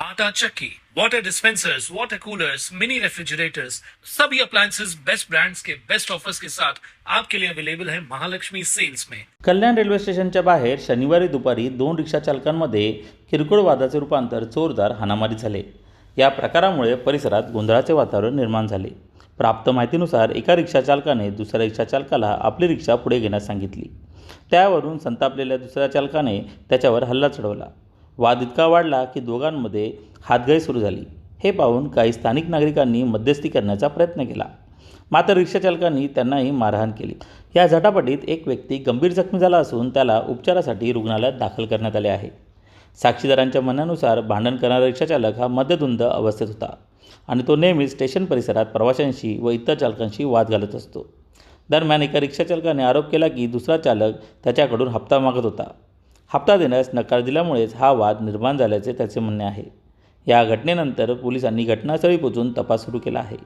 आटा चक्की, water dispensers water coolers mini refrigerators सभी appliances best brands के बेस्ट ऑफर्स के साथ आपके लिए अवेलेबल है महालक्ष्मी सेल्स में। कल्याण रेल्वे स्टेशनच्या बाहेर शनिवारी दुपारी दोन रिक्षा चालकांमध्ये किरकोळ वादाचे रूपांतर जोरदार हाणामारी झाले. या प्रकारामुळे परिसरात गोंधळाचे वातावरण निर्माण झाले. प्राप्त माहितीनुसार एका रिक्षा चालकाने दुसऱ्या रिक्षा चालकाला आपली रिक्षा पुढे घेण्यास सांगितली. त्यावरून संतापलेल्या दुसऱ्या चालकाने त्याच्यावर हल्ला चढवला. वाद इतका वाढला की दोघांमध्ये हातगाई सुरू झाली. हे पाहून काही स्थानिक नागरिकांनी मध्यस्थी करण्याचा प्रयत्न केला. मात्र रिक्षाचालकांनी त्यांनाही मारहाण केली. या झटापटीत एक व्यक्ती गंभीर जखमी झाला असून त्याला उपचारासाठी रुग्णालयात दाखल करण्यात आले आहे. साक्षीदारांच्या म्हणण्यानुसार भांडण करणारा रिक्षाचालक हा मद्यधुंद अवस्थेत होता आणि तो नेहमीच स्टेशन परिसरात प्रवाशांशी व इतर चालकांशी वाद घालत असतो. दरम्यान एका रिक्षाचालकाने आरोप केला की दुसरा चालक त्याच्याकडून हप्ता मागत होता. हप्ता देण्यास नकार दिल्यामुळेच हा वाद निर्माण झाल्याचे त्याचे म्हणणे आहे. या घटनेनंतर पोलिसांनी घटनास्थळी पोहोचून तपास सुरू केला आहे.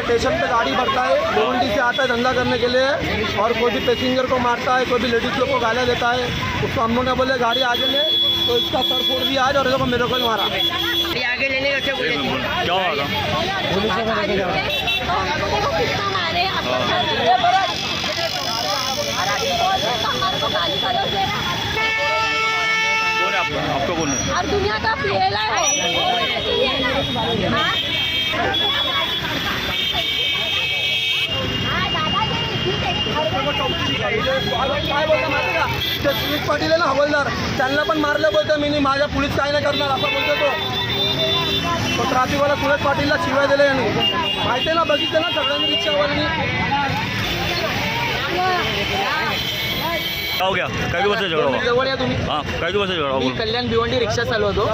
स्टेशन पे गाड़ी बढ़ता है भिवंडी से आता है धंधा करने के लिए. और कोई भी पैसेंजर को मारता है कोई भी लेडीज लोग को गालियाँ देता है उसको हम लोग ने बोले गाड़ी आगे ले. तो इसका सर फोड़ दिया आज और ये लोग मेरे को ही मारा। गाड़ी आगे लेने का बोले क्या हुआ था? कौन है आपका आपका कौन है और दुनिया का फेला है। हाँ? हाँ, दादाजी, ठीक आहे. ते सुमित पाटील आहे ना हवलदार. त्यांना पण मारलं बोलतं मी नाही, माझ्या पोलीस काय नाही करणार असं बोलतो तो. तो ट्रॅफिकवाला सुरेश पाटीलला शिवाय दिले यांनी. माहिती आहे ना बघितलं ना सगळ्यांनी रिक्षावाल्यांनी? क्या हो गया काय दिवस झगडा हुआ जवळ या तुम्ही. हाँ काय दिवस झगडा मी हुआ कल्याण भिवंडी रिक्षा चालवतो.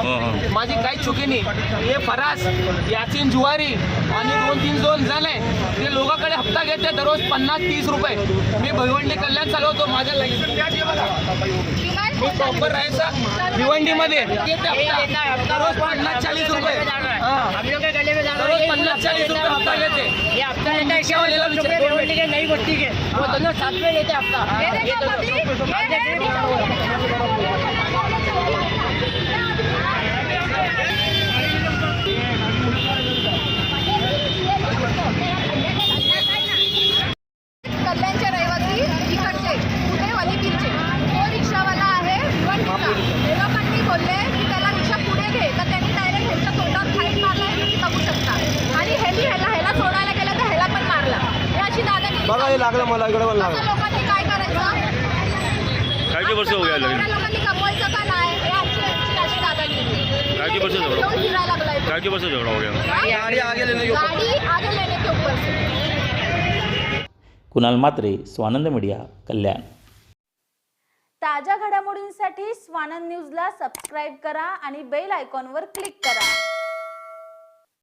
माझी काही चुकी नाही. हे फरास याचीन जुवारी आणि दोन तीन दोन जण आहे ते लोकांकडे हप्ता घेते दररोज पन्नास तीस रुपये. मी भिवंडी कल्याण चालवतो माझ्या मी प्रॉपर राहायचा. भिवंडीमध्ये. येते हप्ता दररोज पन्नास चाळीस रुपये. हां. दररोज पन्नास चाळीस रुपये हप्ता घेते के नहीं भर्ती के वो दोनों साथ में लेते हैं हफ्ता ये देखो, पब्लिक, ये है, कल्याणचे रहिवासी इकडचे पुणे वलीपीरचे तो रिक्षावाला आहे भिवंडीचा हे लोकांनी बोलले की त्याला रिक्षा पुढे घे तर त्यांनी डायरेक्ट ह्यांच्या तोंडावर फाईट मारलाय तुम्ही बघू शकता आणि ह्यांनी ह्याला ह्याला सोडायला गेलं तर ह्याला पण मारला हे अशी हे लागलं मला? इकडे पण लोकांनी काय करायचं? काय वर्ष हो गया एवढ्या लगे लोकांनी कमवायचं का नाही? हे आमची यांची अशी दादागिरी काय वर्ष झगडा येऊन फिरायला लागलाय. तो. काय वर्ष झगडा हो गया? गाडी आगे लेने गाडी आगे लेने के ऊपर से कुणाल मात्रे स्वानंद मीडिया कल्याण. ताज्या घडामोडींसाठी स्वानंद न्यूजला सबस्क्राईब करा आणि बेल आयकॉनवर क्लिक करा.